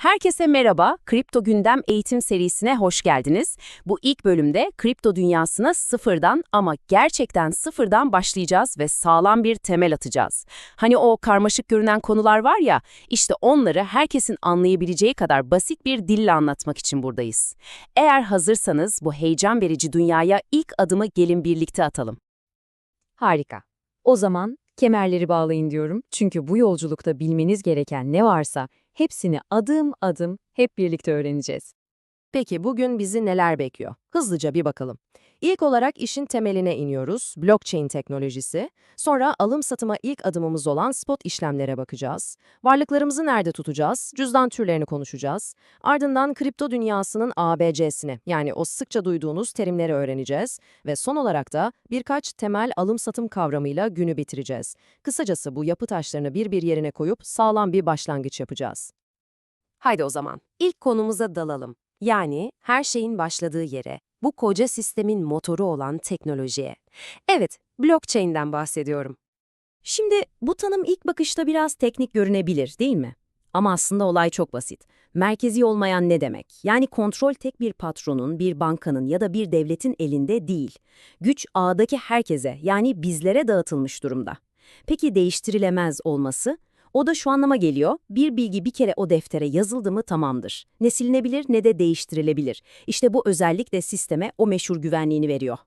Herkese merhaba, Kripto Gündem eğitim serisine hoş geldiniz. Bu ilk bölümde kripto dünyasına sıfırdan ama gerçekten sıfırdan başlayacağız ve sağlam bir temel atacağız. Hani o karmaşık görünen konular var ya, işte onları herkesin anlayabileceği kadar basit bir dille anlatmak için buradayız. Eğer hazırsanız bu heyecan verici dünyaya ilk adımı gelin birlikte atalım. Harika. O zaman kemerleri bağlayın diyorum. Çünkü bu yolculukta bilmeniz gereken ne varsa hepsini adım adım hep birlikte öğreneceğiz. Peki bugün bizi neler bekliyor? Hızlıca bir bakalım. İlk olarak işin temeline iniyoruz, blockchain teknolojisi. Sonra alım satıma ilk adımımız olan spot işlemlere bakacağız. Varlıklarımızı nerede tutacağız? Cüzdan türlerini konuşacağız. Ardından kripto dünyasının ABC'sini yani o sıkça duyduğunuz terimleri öğreneceğiz. Ve son olarak da birkaç temel alım satım kavramıyla günü bitireceğiz. Kısacası bu yapı taşlarını bir bir yerine koyup sağlam bir başlangıç yapacağız. Haydi o zaman ilk konumuza dalalım. Yani her şeyin başladığı yere, bu koca sistemin motoru olan teknolojiye. Evet, blockchain'den bahsediyorum. Şimdi bu tanım ilk bakışta biraz teknik görünebilir değil mi? Ama aslında olay çok basit. Merkezi olmayan ne demek? Yani kontrol tek bir patronun, bir bankanın ya da bir devletin elinde değil. Güç ağdaki herkese yani bizlere dağıtılmış durumda. Peki değiştirilemez olması? O da şu anlama geliyor, bir bilgi bir kere o deftere yazıldı mı tamamdır. Ne silinebilir ne de değiştirilebilir. İşte bu özellik de sisteme o meşhur güvenliğini veriyor.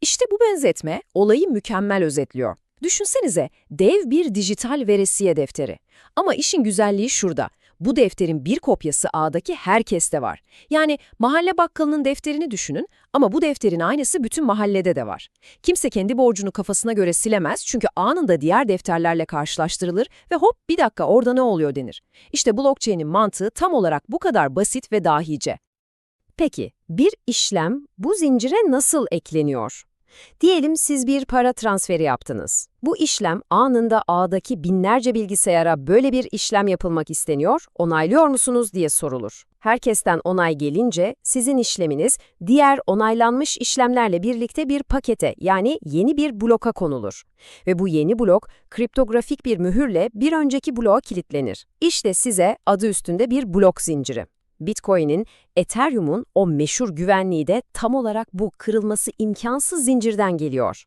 İşte bu benzetme olayı mükemmel özetliyor. Düşünsenize dev bir dijital veresiye defteri. Ama işin güzelliği şurada. Bu defterin bir kopyası ağdaki herkeste var. Yani mahalle bakkalının defterini düşünün ama bu defterin aynısı bütün mahallede de var. Kimse kendi borcunu kafasına göre silemez çünkü anında diğer defterlerle karşılaştırılır ve hop bir dakika orada ne oluyor denir. İşte blockchain'in mantığı tam olarak bu kadar basit ve dahice. Peki bir işlem bu zincire nasıl ekleniyor? Diyelim siz bir para transferi yaptınız. Bu işlem anında ağdaki binlerce bilgisayara böyle bir işlem yapılmak isteniyor, onaylıyor musunuz diye sorulur. Herkesten onay gelince sizin işleminiz diğer onaylanmış işlemlerle birlikte bir pakete yani yeni bir bloka konulur. Ve bu yeni blok kriptografik bir mühürle bir önceki bloğa kilitlenir. İşte size adı üstünde bir blok zinciri. Bitcoin'in, Ethereum'un o meşhur güvenliği de tam olarak bu kırılması imkansız zincirden geliyor.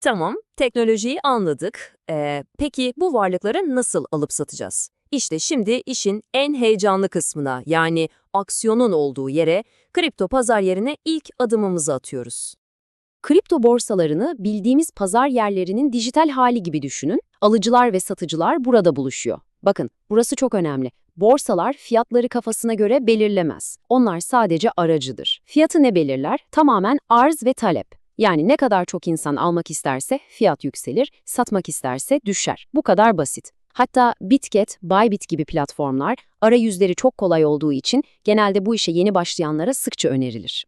Tamam, teknolojiyi anladık. Ee, peki bu varlıkları nasıl alıp satacağız? İşte şimdi işin en heyecanlı kısmına yani aksiyonun olduğu yere, kripto pazar yerine ilk adımımızı atıyoruz. Kripto borsalarını bildiğimiz pazar yerlerinin dijital hali gibi düşünün. Alıcılar ve satıcılar burada buluşuyor. Bakın, burası çok önemli. Borsalar fiyatları kafasına göre belirlemez. Onlar sadece aracıdır. Fiyatı ne belirler? Tamamen arz ve talep. Yani ne kadar çok insan almak isterse fiyat yükselir, satmak isterse düşer. Bu kadar basit. Hatta Bitget, Bybit gibi platformlar arayüzleri çok kolay olduğu için genelde bu işe yeni başlayanlara sıkça önerilir.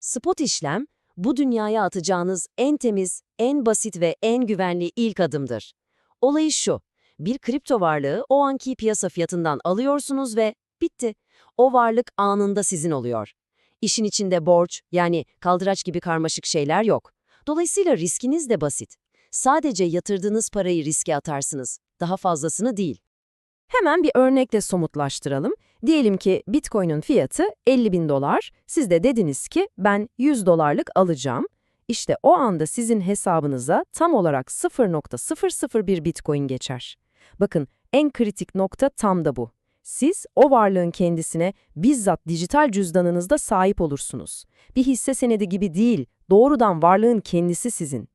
Spot işlem, bu dünyaya atacağınız en temiz, en basit ve en güvenli ilk adımdır. Olayı şu, bir kripto varlığı o anki piyasa fiyatından alıyorsunuz ve bitti. O varlık anında sizin oluyor. İşin içinde borç, yani kaldıraç gibi karmaşık şeyler yok. Dolayısıyla riskiniz de basit. Sadece yatırdığınız parayı riske atarsınız. Daha fazlasını değil. Hemen bir örnekle somutlaştıralım. Diyelim ki Bitcoin'in fiyatı 50 bin dolar. Siz de dediniz ki ben 100 dolarlık alacağım. İşte o anda sizin hesabınıza tam olarak 0.001 Bitcoin geçer. Bakın en kritik nokta tam da bu. Siz o varlığın kendisine bizzat dijital cüzdanınızda sahip olursunuz. Bir hisse senedi gibi değil, doğrudan varlığın kendisi sizin.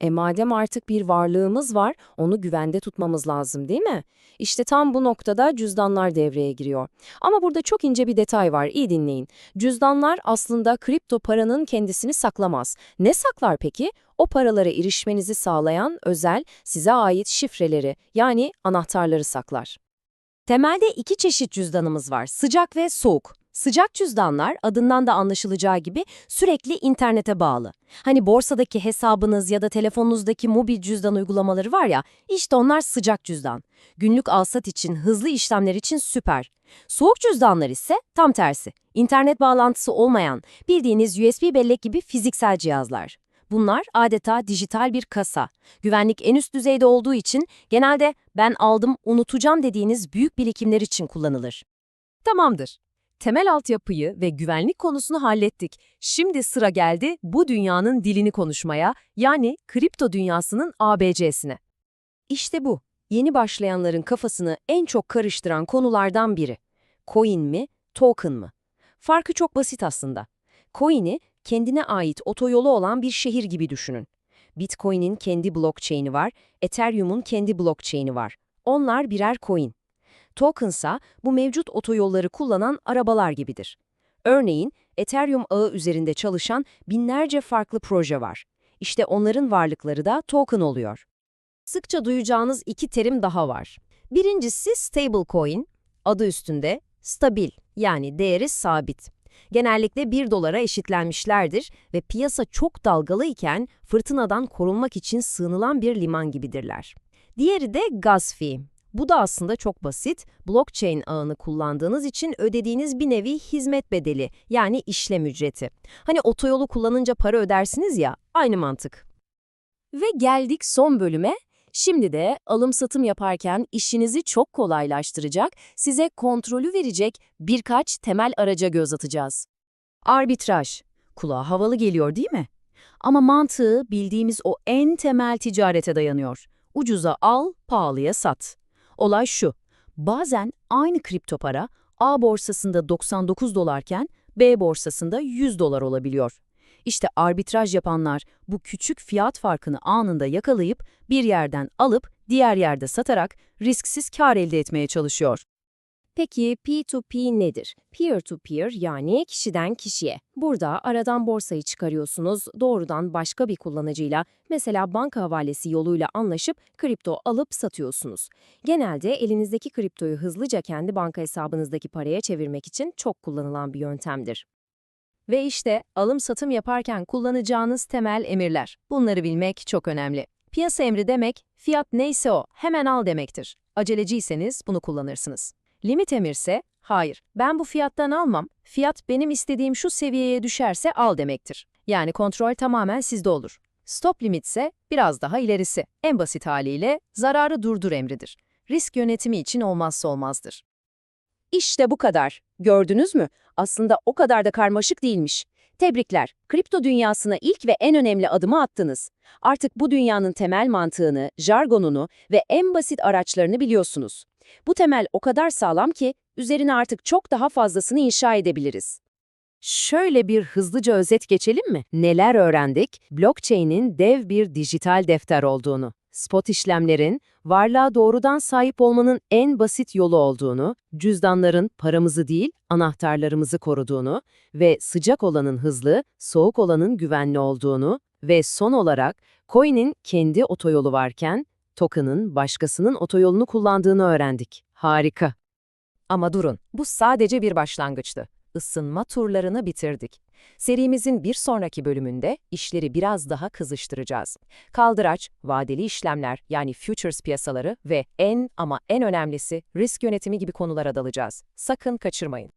E madem artık bir varlığımız var, onu güvende tutmamız lazım değil mi? İşte tam bu noktada cüzdanlar devreye giriyor. Ama burada çok ince bir detay var, iyi dinleyin. Cüzdanlar aslında kripto paranın kendisini saklamaz. Ne saklar peki? O paralara erişmenizi sağlayan özel, size ait şifreleri yani anahtarları saklar. Temelde iki çeşit cüzdanımız var, sıcak ve soğuk. Sıcak cüzdanlar adından da anlaşılacağı gibi sürekli internete bağlı. Hani borsadaki hesabınız ya da telefonunuzdaki mobil cüzdan uygulamaları var ya, işte onlar sıcak cüzdan. Günlük alsat için, hızlı işlemler için süper. Soğuk cüzdanlar ise tam tersi. İnternet bağlantısı olmayan, bildiğiniz USB bellek gibi fiziksel cihazlar. Bunlar adeta dijital bir kasa. Güvenlik en üst düzeyde olduğu için genelde ben aldım, unutacağım dediğiniz büyük birikimler için kullanılır. Tamamdır. Temel altyapıyı ve güvenlik konusunu hallettik. Şimdi sıra geldi bu dünyanın dilini konuşmaya, yani kripto dünyasının ABC'sine. İşte bu, yeni başlayanların kafasını en çok karıştıran konulardan biri. Coin mi, token mı? Farkı çok basit aslında. Coin'i kendine ait otoyolu olan bir şehir gibi düşünün. Bitcoin'in kendi blockchain'i var, Ethereum'un kendi blockchain'i var. Onlar birer coin. Tokensa bu mevcut otoyolları kullanan arabalar gibidir. Örneğin Ethereum ağı üzerinde çalışan binlerce farklı proje var. İşte onların varlıkları da token oluyor. Sıkça duyacağınız iki terim daha var. Birincisi stablecoin, adı üstünde stabil yani değeri sabit. Genellikle 1 dolara eşitlenmişlerdir ve piyasa çok dalgalı iken fırtınadan korunmak için sığınılan bir liman gibidirler. Diğeri de gas fee. Bu da aslında çok basit. Blockchain ağını kullandığınız için ödediğiniz bir nevi hizmet bedeli yani işlem ücreti. Hani otoyolu kullanınca para ödersiniz ya, aynı mantık. Ve geldik son bölüme. Şimdi de alım-satım yaparken işinizi çok kolaylaştıracak, size kontrolü verecek birkaç temel araca göz atacağız. Arbitraj. Kulağa havalı geliyor değil mi? Ama mantığı bildiğimiz o en temel ticarete dayanıyor. Ucuza al, pahalıya sat. Olay şu. Bazen aynı kripto para A borsasında 99 dolarken B borsasında 100 dolar olabiliyor. İşte arbitraj yapanlar bu küçük fiyat farkını anında yakalayıp bir yerden alıp diğer yerde satarak risksiz kar elde etmeye çalışıyor. Peki P2P nedir? Peer-to-peer yani kişiden kişiye. Burada aradan borsayı çıkarıyorsunuz, doğrudan başka bir kullanıcıyla, mesela banka havalesi yoluyla anlaşıp kripto alıp satıyorsunuz. Genelde elinizdeki kriptoyu hızlıca kendi banka hesabınızdaki paraya çevirmek için çok kullanılan bir yöntemdir. Ve işte alım-satım yaparken kullanacağınız temel emirler. Bunları bilmek çok önemli. Piyasa emri demek, fiyat neyse o, hemen al demektir. Aceleciyseniz bunu kullanırsınız. Limit emirse, hayır, ben bu fiyattan almam, fiyat benim istediğim şu seviyeye düşerse al demektir. Yani kontrol tamamen sizde olur. Stop limitse biraz daha ilerisi. En basit haliyle zararı durdur emridir. Risk yönetimi için olmazsa olmazdır. İşte bu kadar. Gördünüz mü? Aslında o kadar da karmaşık değilmiş. Tebrikler. Kripto dünyasına ilk ve en önemli adımı attınız. Artık bu dünyanın temel mantığını, jargonunu ve en basit araçlarını biliyorsunuz. Bu temel o kadar sağlam ki üzerine artık çok daha fazlasını inşa edebiliriz. Şöyle bir hızlıca özet geçelim mi? Neler öğrendik? Blockchain'in dev bir dijital defter olduğunu, spot işlemlerin, varlığa doğrudan sahip olmanın en basit yolu olduğunu, cüzdanların paramızı değil, anahtarlarımızı koruduğunu ve sıcak olanın hızlı, soğuk olanın güvenli olduğunu ve son olarak coin'in kendi otoyolu varken, token'ın başkasının otoyolunu kullandığını öğrendik. Harika. Ama durun, bu sadece bir başlangıçtı. Isınma turlarını bitirdik. Serimizin bir sonraki bölümünde işleri biraz daha kızıştıracağız. Kaldıraç, vadeli işlemler yani futures piyasaları ve en ama en önemlisi risk yönetimi gibi konulara dalacağız. Sakın kaçırmayın.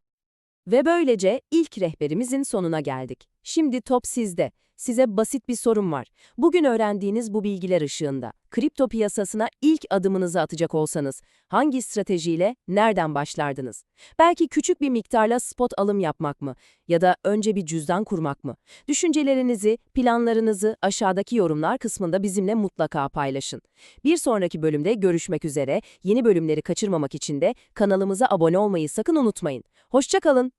Ve böylece ilk rehberimizin sonuna geldik. Şimdi top sizde. Size basit bir sorum var. Bugün öğrendiğiniz bu bilgiler ışığında kripto piyasasına ilk adımınızı atacak olsanız hangi stratejiyle nereden başlardınız? Belki küçük bir miktarla spot alım yapmak mı ya da önce bir cüzdan kurmak mı? Düşüncelerinizi, planlarınızı aşağıdaki yorumlar kısmında bizimle mutlaka paylaşın. Bir sonraki bölümde görüşmek üzere. Yeni bölümleri kaçırmamak için de kanalımıza abone olmayı sakın unutmayın. Hoşça kalın.